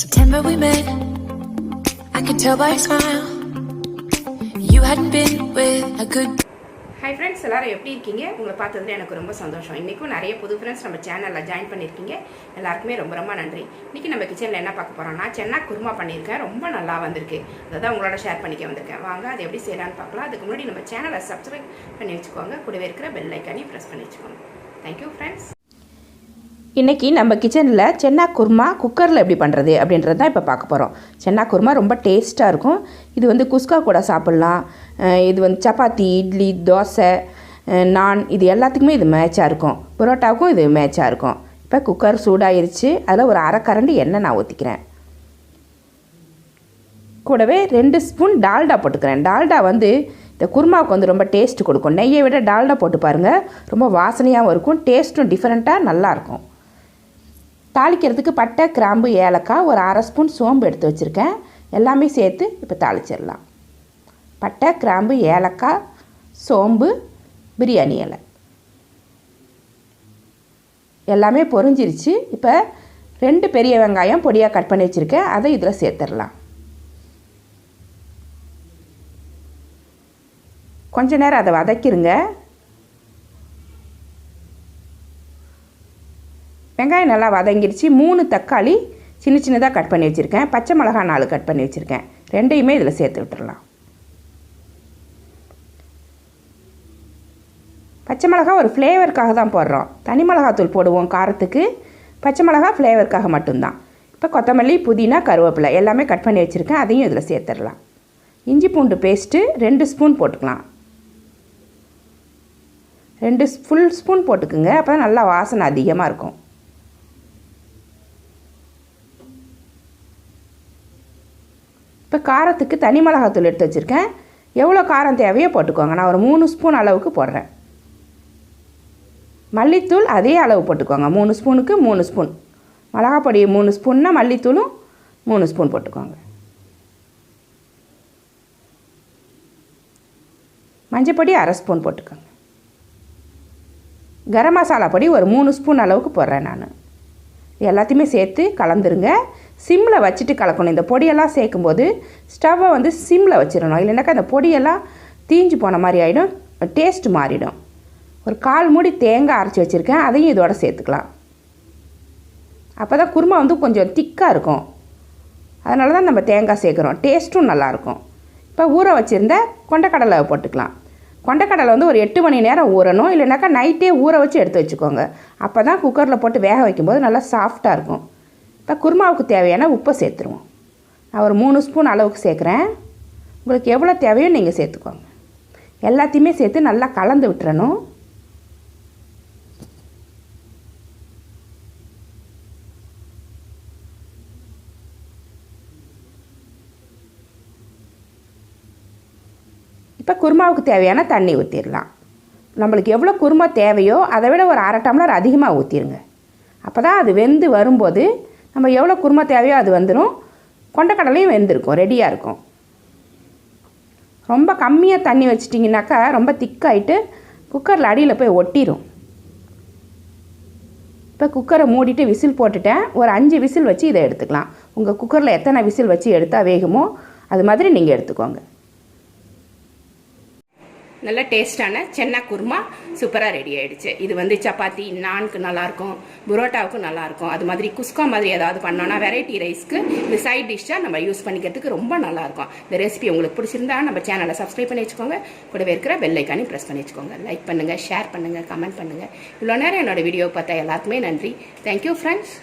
September we met? I could tell by your smile. You hadn't been with a good hi friends எல்லோரும் எப்படி இருக்கீங்க? உங்களை பார்த்ததுல எனக்கு ரொம்ப சந்தோஷம். இன்றைக்கும் நிறைய புது ஃப்ரெண்ட்ஸ் நம்ம சேனலில் ஜாயின் பண்ணியிருக்கீங்க. எல்லாருக்குமே ரொம்ப ரொம்ப நன்றி. இன்றைக்கி நம்ம கிச்சனில் என்ன பார்க்க போகிறோம்னா சென்னா குருமா பண்ணியிருக்கேன். ரொம்ப நல்லா வந்திருக்கு. அதை தான் உங்களோட ஷேர் பண்ணிக்க வந்திருக்கேன். வாங்க அது எப்படி செய்யலான்னு பார்க்கலாம். அதுக்கு முன்னாடி நம்ம சேனலை சப்ஸ்கிரைப் பண்ணி வச்சுக்கோங்க. கூடவே இருக்கிற பெல் ஐக்கானையும் ப்ரெஸ் பண்ணி வச்சுக்கோங்க. தேங்க்யூ ஃப்ரெண்ட்ஸ் இன்றைக்கி நம்ம கிச்சனில் சென்னா குருமா குக்கரில் எப்படி பண்ணுறது அப்படின்றது தான் இப்போ பார்க்க போகிறோம் சென்னா குருமா ரொம்ப டேஸ்ட்டாக இருக்கும். இது வந்து குஸ்கா கூட சாப்பிட்லாம். இது வந்து சப்பாத்தி இட்லி தோசை நான் இது எல்லாத்துக்குமே இது மேட்சாக இருக்கும். பரோட்டாவுக்கும் இது மேட்சாக இருக்கும். இப்போ குக்கர் சூடாயிருச்சு. அதில் ஒரு அரை கரண்டு எண்ணெய் நான் ஊற்றிக்கிறேன் கூடவே ரெண்டு ஸ்பூன் டால்டா போட்டுக்கிறேன். டால்டா வந்து இந்த குருமாவுக்கு வந்து ரொம்ப டேஸ்ட் கொடுக்கும். நெய்யை விட டால்டா போட்டு பாருங்கள் ரொம்ப வாசனையாகவும் இருக்கும் டேஸ்ட்டும் டிஃப்ரெண்ட்டாக நல்லாயிருக்கும் தாளிக்கிறதுக்கு பட்டை கிராம்பு ஏலக்காய் ஒரு அரை ஸ்பூன் சோம்பு எடுத்து வச்சுருக்கேன். எல்லாமே சேர்த்து இப்போ தாளிச்சிடலாம். பட்டை கிராம்பு ஏலக்காய் சோம்பு பிரியாணி இலை. எல்லாமே பொறிஞ்சிருச்சு இப்போ ரெண்டு பெரிய வெங்காயம் பொடியாக கட் பண்ணி வச்சுருக்கேன். அதை இதில் சேர்த்துடலாம். கொஞ்ச நேரம் அதை வதக்கிருங்க. வெங்காயம் நல்லா வதங்கிருச்சு. மூணு தக்காளி சின்ன சின்னதாக கட் பண்ணி வச்சுருக்கேன். பச்சை மிளகா நாலு கட் பண்ணி வச்சுருக்கேன். ரெண்டையுமே இதில் சேர்த்து விட்டுடலாம் பச்சை மிளகா ஒரு ஃப்ளேவருக்காக தான் போடுறோம். தனி மிளகாத்தூள் போடுவோம் காரத்துக்கு. பச்சை மிளகா ஃப்ளேவருக்காக மட்டும்தான். இப்போ கொத்தமல்லி புதினா கருவேப்பிலை எல்லாமே கட் பண்ணி வச்சுருக்கேன். அதையும் இதில் சேர்த்துடலாம். இஞ்சி பூண்டு பேஸ்ட்டு ரெண்டு ஸ்பூன் போட்டுக்கலாம். ரெண்டு ஃபுல் ஸ்பூன் போட்டுக்குங்க. அப்போ தான் நல்லா வாசனை அதிகமாக இருக்கும். இப்போ காரத்துக்கு தனி மிளகாத்தூள் எடுத்து வச்சுருக்கேன். எவ்வளோ காரம் தேவையோ போட்டுக்கோங்க. நான் ஒரு மூணு ஸ்பூன் அளவுக்கு போடுறேன். மல்லித்தூள் அதே அளவு போட்டுக்கோங்க. மூணு ஸ்பூனுக்கு மூணு ஸ்பூன். மிளகாப்பொடி மூணு ஸ்பூன்னா மல்லித்தூளும் மூணு ஸ்பூன் போட்டுக்கோங்க. மஞ்சப்பொடி அரை ஸ்பூன் போட்டுக்கோங்க. கரம் மசாலா பொடி ஒரு மூணு ஸ்பூன் அளவுக்கு போடுறேன் நான். எல்லாத்தையுமே சேர்த்து கலந்துருங்க. சிம்மில் வச்சுட்டு கலக்கணும். இந்த பொடியெல்லாம் சேர்க்கும்போது ஸ்டவ்வை வந்து சிம்மில் வச்சிடணும். இல்லைனாக்கா அந்த பொடியெல்லாம் தீஞ்சு போன மாதிரி ஆகிடும் டேஸ்ட் மாறிடும். ஒரு கால் மூடி தேங்காய் அரைச்சி வச்சுருக்கேன். அதையும் இதோட சேர்த்துக்கலாம். அப்போ தான் குருமா வந்து கொஞ்சம் திக்காக இருக்கும். அதனால தான் நம்ம தேங்காய் சேர்க்குறோம். டேஸ்ட்டும் நல்லாயிருக்கும். இப்போ ஊற வச்சுருந்த கொண்டக்கடலை போட்டுக்கலாம். கொண்டக்கடலை வந்து ஒரு எட்டு மணி நேரம் ஊறணும். இல்லைனாக்கா நைட்டே ஊற வச்சு எடுத்து வச்சுக்கோங்க. அப்போ தான் குக்கரில் போட்டு வேக வைக்கும்போது நல்லா சாஃப்டாக இருக்கும். இப்போ குருமாவுக்கு தேவையான உப்பை சேர்த்துருவோம். நான் ஒரு மூணு ஸ்பூன் அளவுக்கு சேர்க்குறேன். உங்களுக்கு எவ்வளோ தேவையோ நீங்கள் சேர்த்துக்கோங்க. எல்லாத்தையுமே சேர்த்து நல்லா கலந்து விட்டுறணும். இப்போ குருமாவுக்கு தேவையான தண்ணி ஊற்றிடலாம். நம்மளுக்கு எவ்வளோ குருமா தேவையோ அதை விட ஒரு அரை டம்ளர் அதிகமாக ஊற்றிடுங்க. அப்போ தான் அது வெந்து வரும்போது நம்ம எவ்வளோ குருமா தேவையோ அது வந்துடும் கொண்டக்கடலையும் வெந்திருக்கும் ரெடியாக இருக்கும். ரொம்ப கம்மியாக தண்ணி வச்சிட்டிங்கனாக்கா ரொம்ப திக்காயிட்டு குக்கரில் அடியில் போய் ஒட்டிடும் இப்போ குக்கரை மூடிட்டு விசில் போட்டுட்டேன். ஒரு அஞ்சு விசில் வச்சு இதை எடுத்துக்கலாம். உங்கள் குக்கரில் எத்தனை விசில் வச்சு எடுத்தால் வேகுமோ அது மாதிரி நீங்கள் எடுத்துக்கோங்க. நல்ல டேஸ்டான சென்னா குருமா சூப்பராக ரெடி ஆகிடுச்சு இது வந்து சப்பாத்தி நான்க்கு நல்லாயிருக்கும் புரோட்டாவுக்கும் நல்லாயிருக்கும் அது மாதிரி குஸ்கா மாதிரி ஏதாவது பண்ணோன்னா வெரைட்டி ரைஸ்க்கு இந்த சைட் டிஷ்ஷாக நம்ம யூஸ் பண்ணிக்கிறதுக்கு ரொம்ப நல்லாயிருக்கும் இந்த ரெசிபி உங்களுக்கு பிடிச்சிருந்தா நம்ம சேனலை சப்ஸ்கிரைப் பண்ணி வச்சுக்கோங்க. கூடவே இருக்கிற பெல் ஐக்கானையும் ப்ரெஸ் பண்ணி வச்சுக்கோங்க. லைக் பண்ணுங்கள் ஷேர் பண்ணுங்கள் கமெண்ட் பண்ணுங்கள் இவ்வளோ நேரம் என்னோட வீடியோ பார்த்தா எல்லாருக்குமே நன்றி. Thank you friends